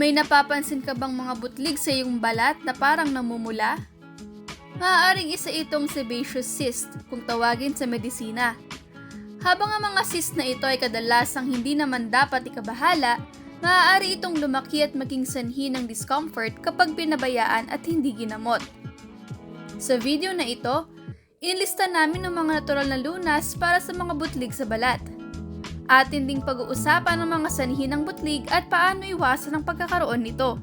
May napapansin ka bang mga butlig sa iyong balat na parang namumula? Maaaring isa itong sebaceous cyst kung tawagin sa medisina. Habang ang mga cyst na ito ay kadalasang hindi naman dapat ikabahala, maaari itong lumaki at maging sanhi ng discomfort kapag pinabayaan at hindi ginamot. Sa video na ito, inilista namin ang mga natural na lunas para sa mga butlig sa balat. Atin ding pag-uusapan ang mga sanhi ng butlig at paano iwasan ang pagkakaroon nito.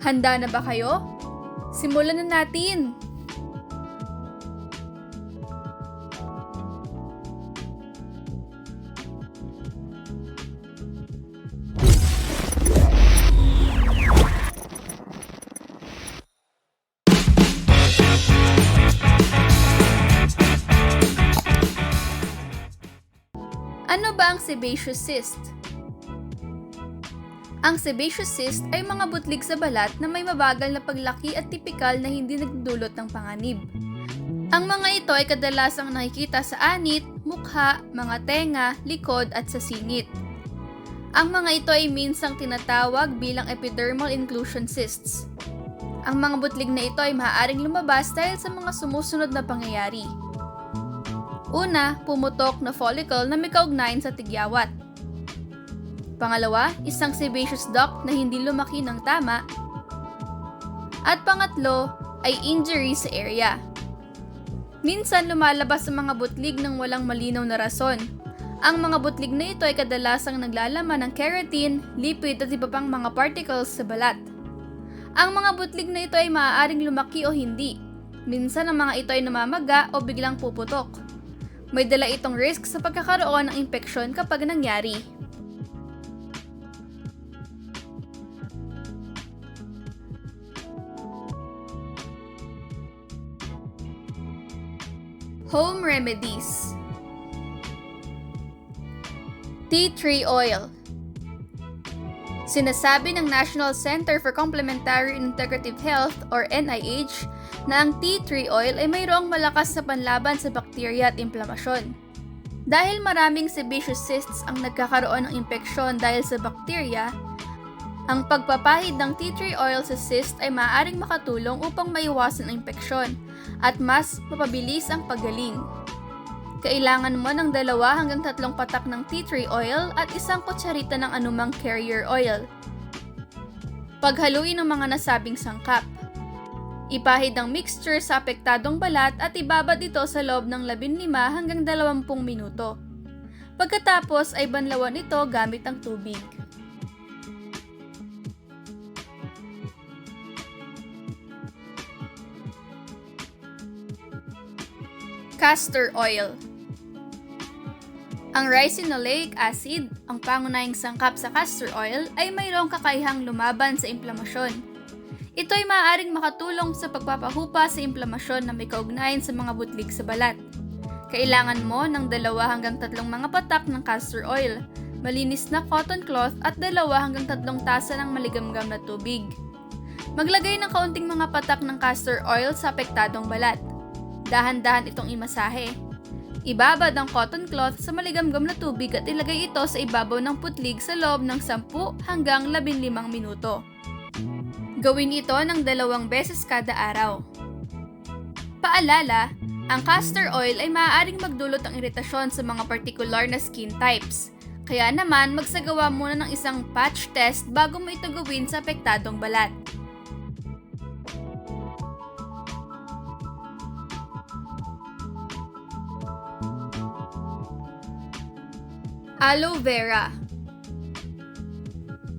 Handa na ba kayo? Simulan na natin! Ang sebaceous cyst? Ang sebaceous cyst ay mga butlig sa balat na may mabagal na paglaki at tipikal na hindi nagdudulot ng panganib. Ang mga ito ay kadalasang nakikita sa anit, mukha, mga tenga, likod at sa singit. Ang mga ito ay minsang tinatawag bilang epidermal inclusion cysts. Ang mga butlig na ito ay maaaring lumabas dahil sa mga sumusunod na pangyayari. Una, pumutok na follicle na may kaugnayan sa tigyawat. Pangalawa, isang sebaceous duct na hindi lumaki ng tama. At pangatlo, ay injury sa area. Minsan lumalabas ang mga butlig ng walang malinaw na rason. Ang mga butlig na ito ay kadalasang naglalaman ng keratin, lipid at iba pang mga particles sa balat. Ang mga butlig na ito ay maaaring lumaki o hindi. Minsan ang mga ito ay namamaga o biglang puputok. May dala itong risk sa pagkakaroon ng impeksyon kapag nangyari. Home remedies. Tea tree oil. Sinasabi ng National Center for Complementary and Integrative Health or NIH na ang tea tree oil ay mayroong malakas na panlaban sa bakterya at inflamasyon. Dahil maraming sebaceous cysts ang nagkakaroon ng impeksyon dahil sa bakterya, ang pagpapahid ng tea tree oil sa cyst ay maaaring makatulong upang maiwasan ang impeksyon at mas mapabilis ang paggaling. Kailangan mo ng dalawa hanggang tatlong patak ng tea tree oil at isang kutsarita ng anumang carrier oil. Paghaluin ng mga nasabing sangkap. Ipahid ang mixture sa apektadong balat at ibabad ito sa loob ng 15 hanggang 20 minuto. Pagkatapos ay banlawan ito gamit ang tubig. Castor oil Ang ricinoleic acid, ang pangunahing sangkap sa castor oil, ay mayroong kakayahang lumaban sa inflamasyon. Ito ay maaaring makatulong sa pagpapahupa sa inflamasyon na may kaugnayan sa mga butlig sa balat. Kailangan mo ng dalawa hanggang tatlong mga patak ng castor oil, malinis na cotton cloth at dalawa hanggang tatlong tasa ng maligamgam na tubig. Maglagay ng kaunting mga patak ng castor oil sa apektadong balat. Dahan-dahan itong imasahe. Ibabad ang cotton cloth sa maligamgam na tubig at ilagay ito sa ibabaw ng putlig sa loob ng 10 hanggang 15 minuto. Gawin ito ng dalawang beses kada araw. Paalala, ang castor oil ay maaaring magdulot ng iritasyon sa mga particular na skin types. Kaya naman, magsagawa muna ng isang patch test bago mo ito gawin sa apektadong balat. Aloe vera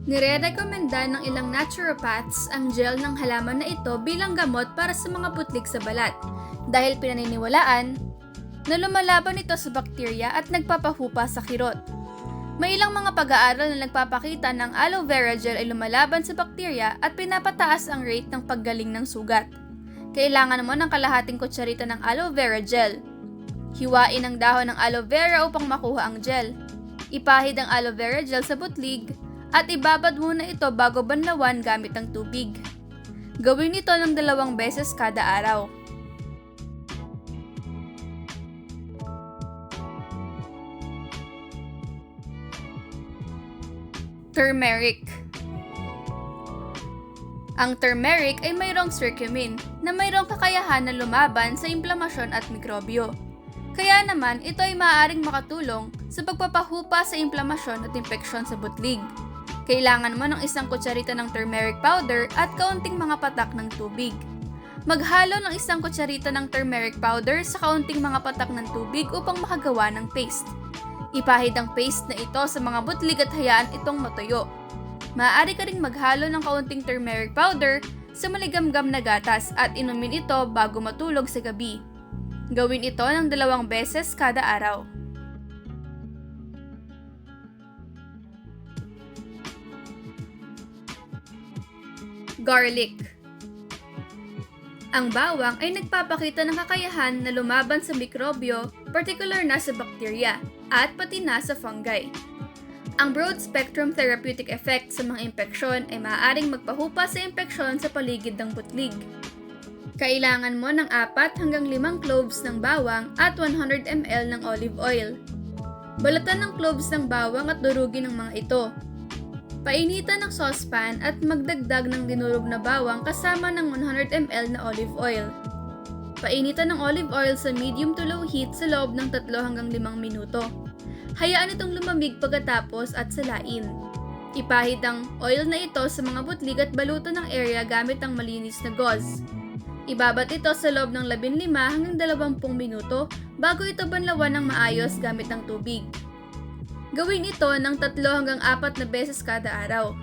Nire-rekomenda ng ilang naturopaths ang gel ng halaman na ito bilang gamot para sa mga putlik sa balat dahil pinaniniwalaan na lumalaban ito sa bakterya at nagpapahupa sa kirot. May ilang mga pag-aaral na nagpapakita ng aloe vera gel ay lumalaban sa bakterya at pinapataas ang rate ng paggaling ng sugat. Kailangan mo ng kalahating kutsarita ng aloe vera gel. Hiwain ang dahon ng aloe vera upang makuha ang gel. Ipahid ang aloe vera gel sa butlig at ibabad muna ito bago banlawan gamit ang tubig. Gawin ito ng dalawang beses kada araw. Turmeric Ang turmeric ay mayroong curcumin na mayroong kakayahan na lumaban sa inflamasyon at mikrobyo. Kaya naman, ito ay maaaring makatulong sa pagpapahupa sa inflamasyon at infeksyon sa butlig. Kailangan mo ng isang kutsarita ng turmeric powder at kaunting mga patak ng tubig. Maghalo ng isang kutsarita ng turmeric powder sa kaunting mga patak ng tubig upang makagawa ng paste. Ipahid ang paste na ito sa mga butlig at hayaan itong matuyo. Maaari ka ring maghalo ng kaunting turmeric powder sa maligamgam na gatas at inumin ito bago matulog sa gabi. Gawin ito ng dalawang beses kada araw. Garlic Ang bawang ay nagpapakita ng kakayahan na lumaban sa mikrobyo, particular na sa bakterya, at pati na sa fungi. Ang broad-spectrum therapeutic effect sa mga impeksyon ay maaaring magpahupa sa impeksyon sa paligid ng butlig. Kailangan mo ng 4 hanggang 5 cloves ng bawang at 100 ml ng olive oil. Balatan ng cloves ng bawang at durugin ng mga ito. Painitan ng saucepan at magdagdag ng dinurog na bawang kasama ng 100 ml na olive oil. Painitan ng olive oil sa medium to low heat sa loob ng 3 hanggang 5 minuto. Hayaan itong lumamig pagkatapos at salain. Ipahid ang oil na ito sa mga butlig at balutan ng area gamit ang malinis na gauze. Ibabat ito sa loob ng 15 hanggang 20 minuto bago ito banlawan ng maayos gamit ng tubig. Gawin ito ng 3 hanggang 4 na beses kada araw.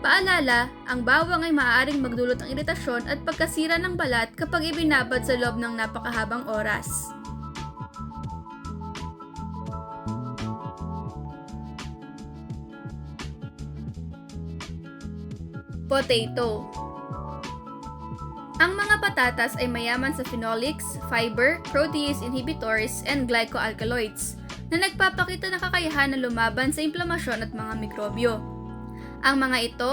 Paalala, ang bawang ay maaaring magdulot ng iritasyon at pagkasira ng balat kapag ibinabad sa loob ng napakahabang oras. Potato Ang mga patatas ay mayaman sa phenolics, fiber, protease inhibitors, and glycoalkaloids na nagpapakita ng kakayahan na lumaban sa inflamasyon at mga mikrobyo. Ang mga ito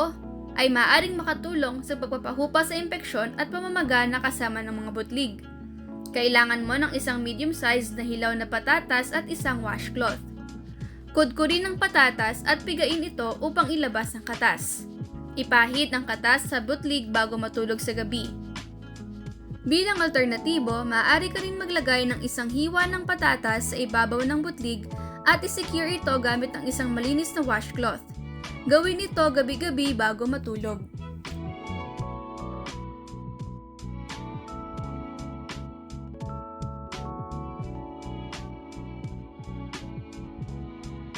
ay maaring makatulong sa pagpapahupa sa impeksyon at pamamaga na kasama ng mga butlig. Kailangan mo ng isang medium-sized na hilaw na patatas at isang washcloth. Kudkurin ng patatas at pigain ito upang ilabas ang katas. Ipahid ang katas sa butlig bago matulog sa gabi. Bilang alternatibo, maaari ka rin maglagay ng isang hiwa ng patatas sa ibabaw ng butlig at isecure ito gamit ang isang malinis na washcloth. Gawin ito gabi-gabi bago matulog.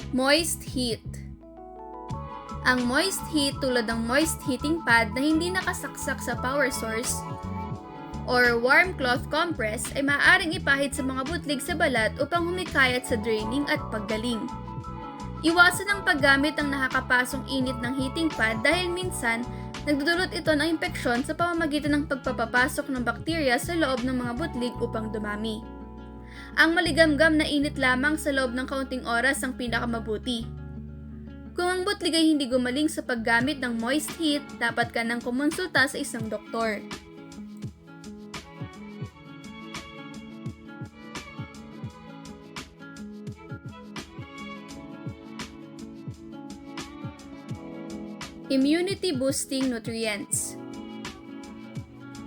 Moist heat Ang moist heat tulad ng moist heating pad na hindi nakasaksak sa power source or warm cloth compress ay maaaring ipahid sa mga butlig sa balat upang humikayat sa draining at paggaling. Iwasan ang paggamit ng nakakapasong init ng heating pad dahil minsan nagdudulot ito ng impeksyon sa pamamagitan ng pagpapapasok ng bakterya sa loob ng mga butlig upang dumami. Ang maligamgam na init lamang sa loob ng kaunting oras ang pinakamabuti. Kung ang butlig ay hindi gumaling sa paggamit ng moist heat, dapat ka nang kumonsulta sa isang doktor. Immunity boosting nutrients.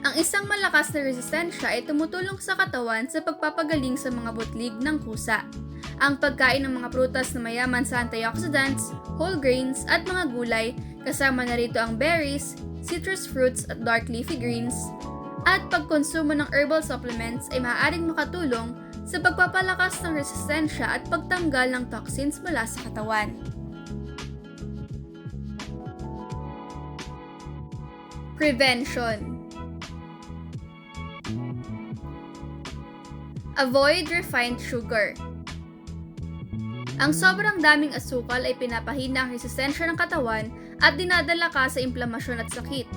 Ang isang malakas na resistensya ay tumutulong sa katawan sa pagpapagaling sa mga butlig ng kusa. Ang pagkain ng mga prutas na mayaman sa antioxidants, whole grains at mga gulay, kasama na rito ang berries, citrus fruits at dark leafy greens, at pagkonsumo ng herbal supplements ay maaaring makatulong sa pagpapalakas ng resistensya at pagtanggal ng toxins mula sa katawan. Prevention Avoid refined sugar. Ang sobrang daming asukal ay pinapahina ang resistensya ng katawan at dinadala ka sa inflamasyon at sakit.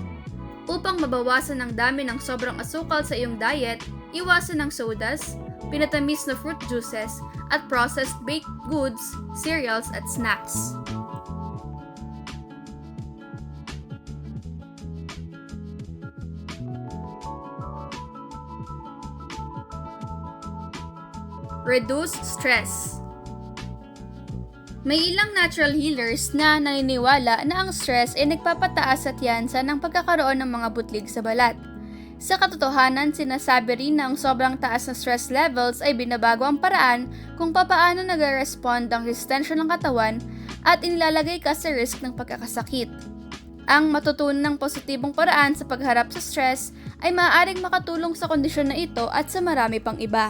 Upang mabawasan ang dami ng sobrang asukal sa iyong diet, iwasan ng sodas, pinatamis na fruit juices, at processed baked goods, cereals at snacks. Reduce stress. May ilang natural healers na naniniwala na ang stress ay nagpapataas at yansa ng pagkakaroon ng mga butlig sa balat. Sa katotohanan, sinasabi rin na ang sobrang taas na stress levels ay binabago ang paraan kung papaano nag-respond ang resistensya ng katawan at inilalagay ka sa risk ng pagkakasakit. Ang matutunan ng positibong paraan sa pagharap sa stress ay maaaring makatulong sa kondisyon na ito at sa marami pang iba.